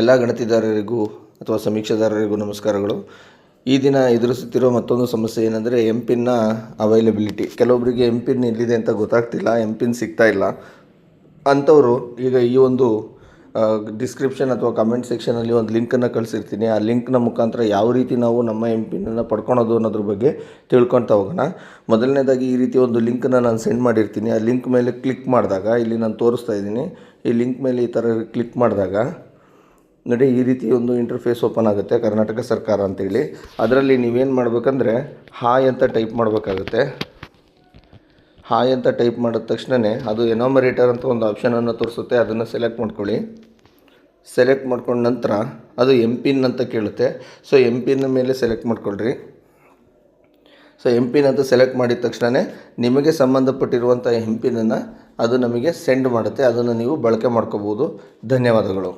ಎಲ್ಲ ಗಣತಿದಾರರಿಗೂ ಅಥವಾ ಸಮೀಕ್ಷೆದಾರರಿಗೂ ನಮಸ್ಕಾರಗಳು. ಈ ದಿನ ಎದುರಿಸುತ್ತಿರೋ ಮತ್ತೊಂದು ಸಮಸ್ಯೆ ಏನಂದರೆ ಎಂ ಪಿನ್ನ ಅವೈಲಬಿಲಿಟಿ ಕೆಲವೊಬ್ಬರಿಗೆ ಎಂ ಪಿನ್ ಎಲ್ಲಿದೆ ಅಂತ ಗೊತ್ತಾಗ್ತಿಲ್ಲ ಎಂ ಪಿನ್ ಸಿಗ್ತಾ ಇಲ್ಲ. ಅಂಥವರು ಈಗ ಈ ಒಂದು ಡಿಸ್ಕ್ರಿಪ್ಷನ್ ಅಥವಾ ಕಮೆಂಟ್ ಸೆಕ್ಷನಲ್ಲಿ ಒಂದು ಲಿಂಕನ್ನು ಕಳಿಸಿರ್ತೀನಿ. ಆ ಲಿಂಕ್ನ ಮುಖಾಂತರ ಯಾವ ರೀತಿ ನಾವು ನಮ್ಮ ಎಂ ಪಿನನ್ನು ಪಡ್ಕೊಳೋದು ಅನ್ನೋದ್ರ ಬಗ್ಗೆ ತಿಳ್ಕೊಳ್ತಾ ಹೋಗೋಣ. ಮೊದಲನೇದಾಗಿ ಈ ರೀತಿ ಒಂದು ಲಿಂಕನ್ನು ನಾನು ಸೆಂಡ್ ಮಾಡಿರ್ತೀನಿ. ಆ ಲಿಂಕ್ ಮೇಲೆ ಕ್ಲಿಕ್ ಮಾಡಿದಾಗ, ಇಲ್ಲಿ ನಾನು ತೋರಿಸ್ತಾ ಇದ್ದೀನಿ. ಈ ಲಿಂಕ್ ಮೇಲೆ ಈ ಥರ ಕ್ಲಿಕ್ ಮಾಡಿದಾಗ ನೋಡಿ, ಈ ರೀತಿ ಒಂದು ಇಂಟರ್ಫೇಸ್ ಓಪನ್ ಆಗುತ್ತೆ, ಕರ್ನಾಟಕ ಸರ್ಕಾರ ಅಂತೇಳಿ. ಅದರಲ್ಲಿ ನೀವೇನು ಮಾಡಬೇಕಂದ್ರೆ ಹಾಯ್ ಅಂತ ಟೈಪ್ ಮಾಡಬೇಕಾಗುತ್ತೆ. ಹಾಯ್ ಅಂತ ಟೈಪ್ ಮಾಡಿದ ತಕ್ಷಣವೇ ಅದು ಎನೋಮರೇಟರ್ ಅಂತ ಒಂದು ಆಪ್ಷನನ್ನು ತೋರಿಸುತ್ತೆ, ಅದನ್ನು ಸೆಲೆಕ್ಟ್ ಮಾಡ್ಕೊಳ್ಳಿ. ಸೆಲೆಕ್ಟ್ ಮಾಡ್ಕೊಂಡ ನಂತರ ಅದು ಎಂ ಪಿನ್ ಅಂತ ಕೇಳುತ್ತೆ. ಸೊ ಎಂ ಪಿನ್ ಮೇಲೆ ಸೆಲೆಕ್ಟ್ ಮಾಡ್ಕೊಳ್ರಿ. ಸೊ ಎಂ ಪಿನ್ ಅಂತ ಸೆಲೆಕ್ಟ್ ಮಾಡಿದ ತಕ್ಷಣವೇ ನಿಮಗೆ ಸಂಬಂಧಪಟ್ಟಿರುವಂಥ ಎಂ ಪಿನನ್ನು ಅದು ನಮಗೆ ಸೆಂಡ್ ಮಾಡುತ್ತೆ, ಅದನ್ನು ನೀವು ಬಳಕೆ ಮಾಡ್ಕೋಬೋದು ಧನ್ಯವಾದಗಳು.